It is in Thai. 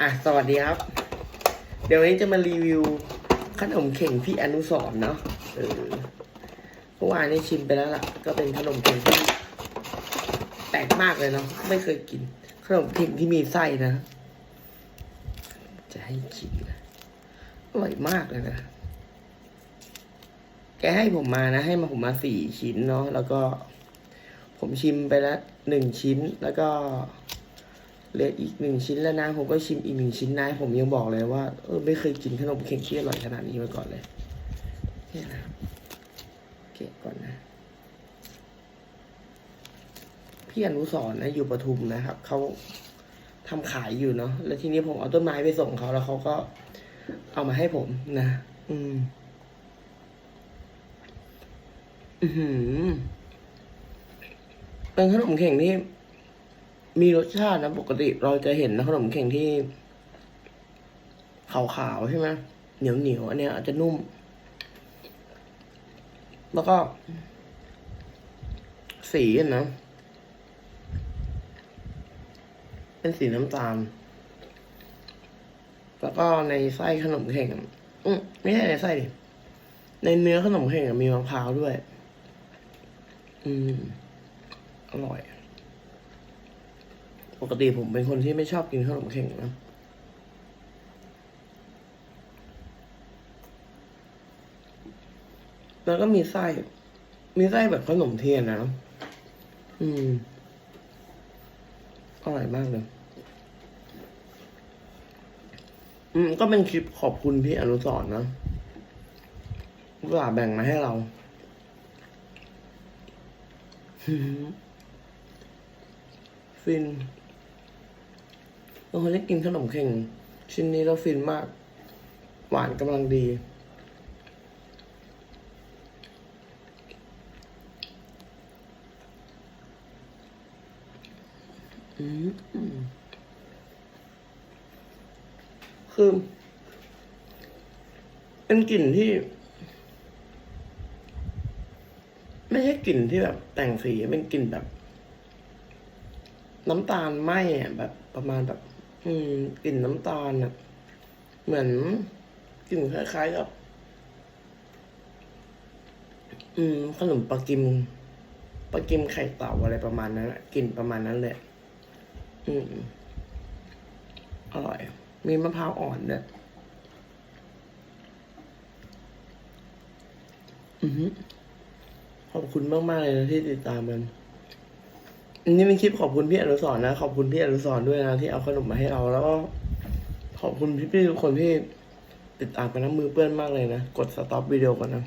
อะ สวัสดีครับ เดี๋ยววันนี้จะมารีวิวขนมเข่งพี่อนุสรณ์เนาะเออเมื่อวานนี้ชิมไปแล้วล่ะ ก็เป็นขนมเข่งที่แปลกมากเลยเนาะ ไม่เคยกิน ขนมเข่งที่มีไส้นะ จะให้ชิมนะอร่อยมากเลยนะ แกให้ผมมานะ ให้มาผมมาสี่ชิ้นเนาะ แล้วก็ ผมชิมไปแล้วหนึ่งชิ้น แล้วก็ เหลืออีกหนึ่งชิ้นแล้วนะผมก็ชิมอีกหนึ่งชิ้นนะผมยังบอกเลยว่าเออไม่เคยกินขนมเค้กที่อร่อยขนาดนี้มาก่อนเลยเนี่ยนะเก็บก่อนนะพี่อนุสรนะอยู่ปทุมนะครับเขาทำขายอยู่เนาะแล้วทีนี้ผมเอาต้นไม้ไปส่งเขาแล้วเขาก็เอามาให้ผมนะ อืม อือหือเป็นขนมเข่งที่ มีรสชาตินะปกติเราจะเห็นนะขนมเข่งที่ขาวๆใช่ไหมเหนียวเหนียวๆอันเนี้ยอาจจะนุ่ม แล้วก็ สีนะ เป็นสีน้ำตาล แล้วก็ในไส้ขนมเข่งอืมไม่ใช่ในไส้ดิในเนื้อขนมเข่งมีมะพร้าวด้วย อืม อร่อย ปกติผมเป็นคนที่ไม่ชอบกินขนมเข่งนะแล้วก็มีไส้ มีไส้แบบขนมเทียนนะ อืม อร่อยมากเลย อืม ก็เป็นคลิปขอบคุณพี่อนุสรนะอุตส่าห์แบ่งมาให้เรา ฟิน บาคนได้กินขนมเข่ง ชิ้นนี้แล้วฟินมาก หวานกำลังดีอืมคือ เป็นกลิ่นที่ ไม่ใช่กลิ่นที่แบบแต่งสีเป็นกลิ่นแบบ น้ำตาลไหมแบบประมาณแบบ อืมกลิ่นน้ำตาลอะเหมือนกลิ่นคล้ายๆกับ อืม ขนมปลากิมปลากิมไข่เต่าอะไรประมาณนั้นกลิ่นประมาณนั้นเลยอืม อร่อย มีมะพร้าวอ่อนด้วยอือขอบคุณมาก ๆ เลยนะที่ติดตามมัน นี่เป็นคลิปขอบคุณพี่อนุสรนะ ขอบคุณพี่อนุสรด้วยนะที่เอาขนมมาให้เราแล้วก็ขอบคุณพี่ๆทุกคนที่ติดตามกันนะมือเปื้อนมากเลยนะ กดสต็อปวิดีโอก่อนนะ